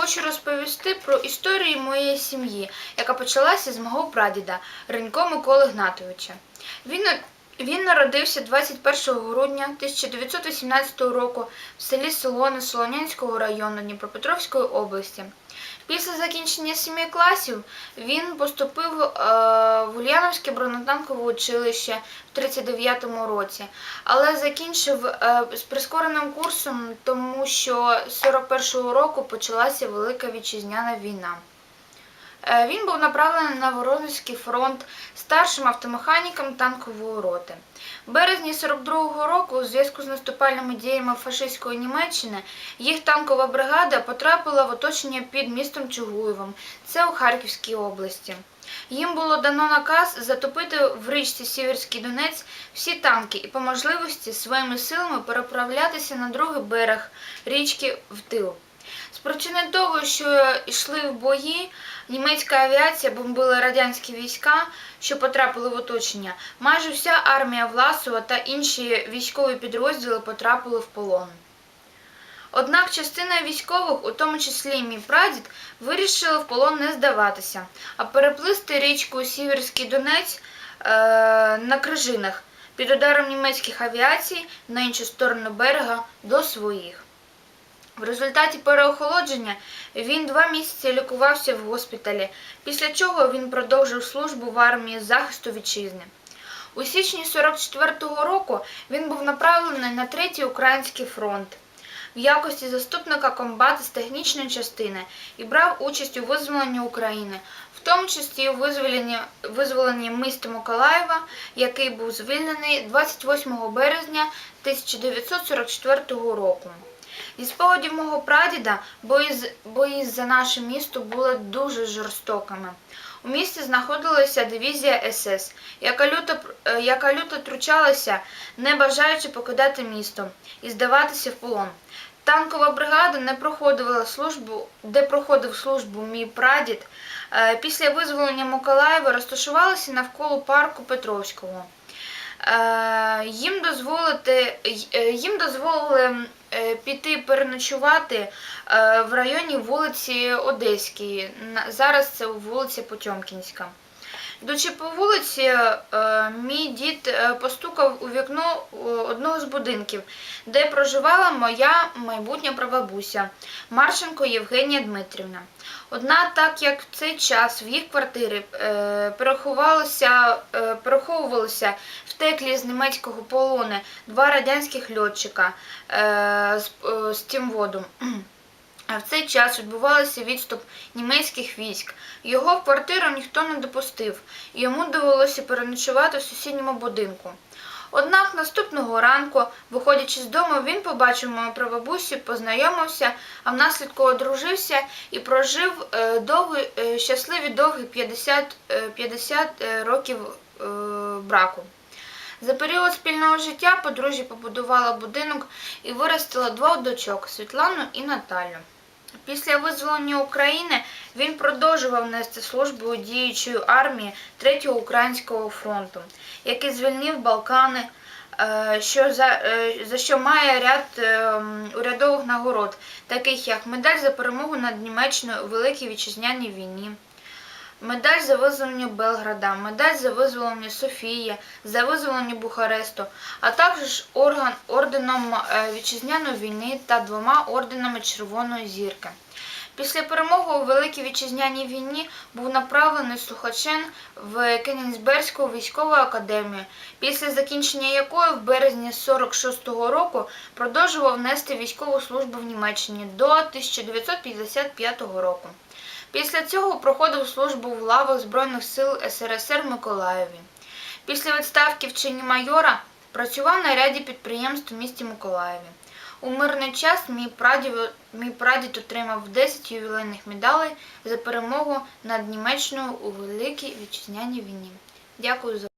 хочу розповісти про історію моєї сім'ї, яка почалася з мого прадіда Ренько Миколи Гнатовича. Він, він народився 21 грудня 1918 року в селі Солони Солонянського району Дніпропетровської області. Після закінчення семи класів він поступив е, в Ульяновське бронетанкове училище в 39-му році, але закінчив е, з прискореним курсом, тому що з 41-го року почалася Велика Вітчизняна війна. Е, Він був направлений на Воронезький фронт старшим автомеханіком танкової роти. В березні 42-го року, у зв'язку з наступальними діями фашистської Німеччини, їх танкова бригада потрапила в оточення під містом Чугуєвим, це у Харківській області. Їм було дано наказ затопити в річці Сіверський Донець всі танки і по можливості своїми силами переправлятися на другий берег річки в тил. З причини того, що йшли в бої, німецька авіація бомбила радянські війська, що потрапили в оточення. Майже вся армія Власова та інші військові підрозділи потрапили в полон. Однак частина військових, у тому числі мій прадід, вирішили в полон не здаватися, а переплисти річку Сіверський Донець е, на крижинах під ударом німецьких авіацій на іншу сторону берега до своїх. В результаті переохолодження він два місяці лікувався в госпіталі, після чого він продовжив службу в армії захисту вітчизни. У січні 44-го року він був направлений на третій український фронт в якості заступника комбата з технічної частини і брав участь у визволенні України, в тому числі у визволенні, визволенні міста Миколаєва, який був звільнений 28 березня 1944 року. Зі спогадів мого прадіда бої, за наше місто були дуже жорстокими. У місті знаходилася дивізія СС, яка люто, е, яка люто тручалася, не бажаючи покидати місто і здаватися в полон. Танкова бригада не проходила службу, де проходив службу мій прадід. е, Після визволення Миколаєва розташувалася навколо парку Петровського. Е, Їм дозволити е, їм дозволили е, піти переночувати в районі вулиці Одеській. Зараз це вулиця Потьомкінська. Йдучи по вулиці, е, мій дід е, постукав у вікно одного з будинків, де проживала моя майбутня прабабуся Марченко Євгенія Дмитрівна. Однак, так як в цей час в їх квартирі е, переховувалися втеклі з німецького полону два радянських льотчика з, з Тімводу. А в цей час відбувався відступ німецьких військ. Його в квартиру ніхто не допустив, і йому довелося переночувати в сусідньому будинку. Однак наступного ранку, виходячи з дому, він побачив мою прабабусю, познайомився, а внаслідку одружився і прожив е, довгий, щасливі довгі 50, е, 50 е, років е, браку. За період спільного життя подружжя побудувала будинок і виростила двох дочок Світлану і Наталю. Після визволення України він продовжував нести службу у діючої армії Третього Українського фронту, який звільнив Балкани, е, що за, е, за що має ряд е, урядових нагород, таких як медаль за перемогу над Німеччиною у Великій Вітчизняній війні. Медаль за визволення Белграда, медаль за визволення Софії, за визволення Бухаресту, а також орган, орденом е, Вітчизняної війни та двома орденами Червоної зірки. Після перемоги у Великій Вітчизняній війні був направлений слухачем в Кенігсберзьку військову академію, після закінчення якої в березні 46-го року продовжував нести військову службу в Німеччині до 1955 року. Після цього проходив службу в лавах Збройних сил СРСР в Миколаєві. Після відставки в чині майора працював на ряді підприємств у місті Миколаєві. У мирний час мій прадід, мій прадід отримав 10 ювілейних медалей за перемогу над Німеччиною у Великій Вітчизняній війні. Дякую за